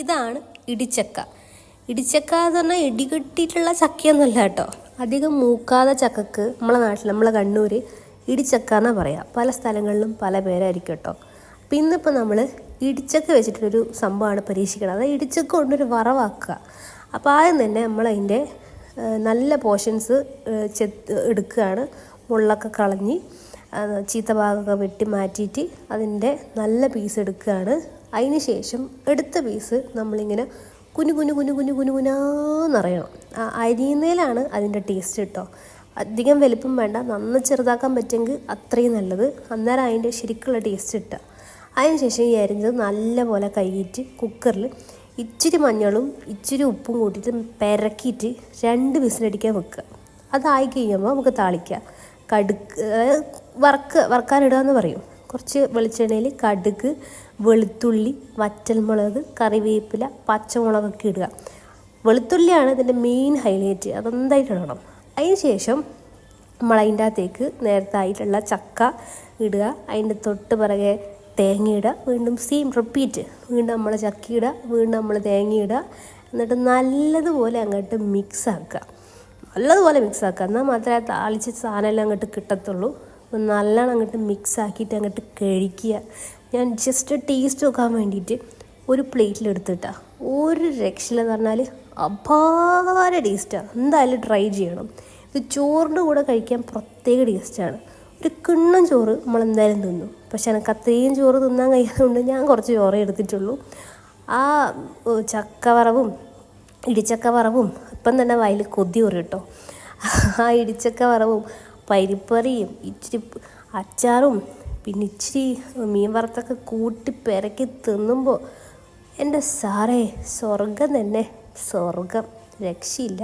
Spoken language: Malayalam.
ഇതാണ് ഇടിച്ചക്ക. ഇടിച്ചക്ക എന്ന് പറഞ്ഞാൽ ഇടികെട്ടിയിട്ടുള്ള ചക്കയൊന്നുമല്ല കേട്ടോ. അധികം മൂക്കാതെ ചക്കക്ക് നമ്മളെ നാട്ടിൽ നമ്മളെ കണ്ണൂർ ഇടിച്ചക്ക എന്നാണ് പറയുക പല സ്ഥലങ്ങളിലും പല പേരായിരിക്കും കേട്ടോ. അപ്പം ഇന്നിപ്പോൾ നമ്മൾ ഇടിച്ചക്ക വെച്ചിട്ടൊരു സംഭവമാണ് പരീക്ഷിക്കുന്നത് അതായത് ഇടിച്ചക്ക കൊണ്ടൊരു വറവാക്കുക. അപ്പോൾ ആദ്യം തന്നെ നമ്മളതിന്റെ നല്ല പോർഷൻസ് ചെത്ത് എടുക്കുകയാണ്. മുള്ളൊക്കെ കളഞ്ഞ് ചീത്ത ഭാഗമൊക്കെ വെട്ടി മാറ്റിയിട്ട് അതിന്റെ നല്ല പീസ് എടുക്കുകയാണ്. അതിന് ശേഷം എടുത്ത പീസ് നമ്മളിങ്ങനെ കുനു കുനു കുനു കുനു കുനു കുനാന്നറിയണം അരിയുന്നതിലാണ് അതിന്റെ ടേസ്റ്റ് കേട്ടോ അധികം വലിപ്പം വേണ്ട നന്ന ചെറുതാക്കാൻ പറ്റുമെങ്കിൽ അത്രയും നല്ലത്. അന്നേരം അതിന്റെ ശരിക്കുള്ള ടേസ്റ്റ് കിട്ടുക അതിന് ശേഷം ഈ അരിഞ്ഞത് നല്ലപോലെ കഴുകിയിട്ട് കുക്കറിൽ ഇച്ചിരി മഞ്ഞളും ഇച്ചിരി ഉപ്പും കൂട്ടിയിട്ട് പെരക്കിയിട്ട് രണ്ട് വിസിലടിക്കാൻ വെക്കുക. അതായി കഴിയുമ്പോൾ നമുക്ക് താളിക്കുക കടുക് അതായത് വറക്കുക വറക്കാനിടുക എന്ന് പറയും. കുറച്ച് വെളിച്ചെണ്ണയിൽ കടുക് വെളുത്തുള്ളി വറ്റൽമുളക് കറിവേപ്പില പച്ചമുളകൊക്കെ ഇടുക. വെളുത്തുള്ളിയാണ് ഇതിന്റെ മെയിൻ ഹൈലൈറ്റ് അതെന്തായിട്ട് ഇടണം? അതിന് ശേഷം നമ്മൾ അതിന്റെ അകത്തേക്ക് നേരത്തെ ആയിട്ടുള്ള ചക്ക ഇടുക. അതിന്റെ തൊട്ട് പിറകെ തേങ്ങ ഇടുക. വീണ്ടും സെയിം റിപ്പീറ്റ് വീണ്ടും നമ്മൾ ചക്ക ഇടുക. വീണ്ടും നമ്മൾ തേങ്ങ ഇടുക. എന്നിട്ട് നല്ലതുപോലെ അങ്ങോട്ട് മിക്സ് ആക്കുക. നല്ലതുപോലെ മിക്സ് ആക്കുക. എന്നാൽ മാത്രമേ താളിച്ച് സാധനമെല്ലാം അങ്ങോട്ട് കിട്ടത്തുള്ളൂ. നല്ലോണം അങ്ങോട്ട് മിക്സ് ആക്കിയിട്ട് അങ്ങോട്ട് കഴിക്കുക ഞാൻ ജസ്റ്റ് ടേസ്റ്റ് നോക്കാൻ വേണ്ടിയിട്ട് ഒരു പ്ലേറ്റിലെടുത്തിട്ടാ. ഒരു രക്ഷയില്ലെന്ന് പറഞ്ഞാൽ അപാര ടേസ്റ്റാണ് എന്തായാലും ട്രൈ ചെയ്യണം. ഇത് ചോറിന്റെ കൂടെ കഴിക്കാൻ പ്രത്യേക ടേസ്റ്റാണ് ഒരു കിണ്ണം ചോറ് നമ്മൾ എന്തായാലും തിന്നും. പക്ഷെ എനിക്ക് അത്രയും ചോറ് തിന്നാൻ കഴിയാത്തതുകൊണ്ട് ഞാൻ കുറച്ച് ചോറേ എടുത്തിട്ടുള്ളൂ. ആ ചക്കവറവും ഇടിച്ചക്ക വറവും ഇപ്പം തന്നെ വയലിൽ കൊതി ഒരു കേട്ടോ. ആ ഇടിച്ചക്ക വറവും പരിപ്പറിയും ഇച്ചിരി അച്ചാറും പിന്നെ ഇച്ചിരി മീൻ വറുത്തൊക്കെ കൂട്ടി പെരക്കി തിന്നുമ്പോൾ എന്റെ സാറേ സ്വർഗം തന്നെ. സ്വർഗം രക്ഷയില്ല.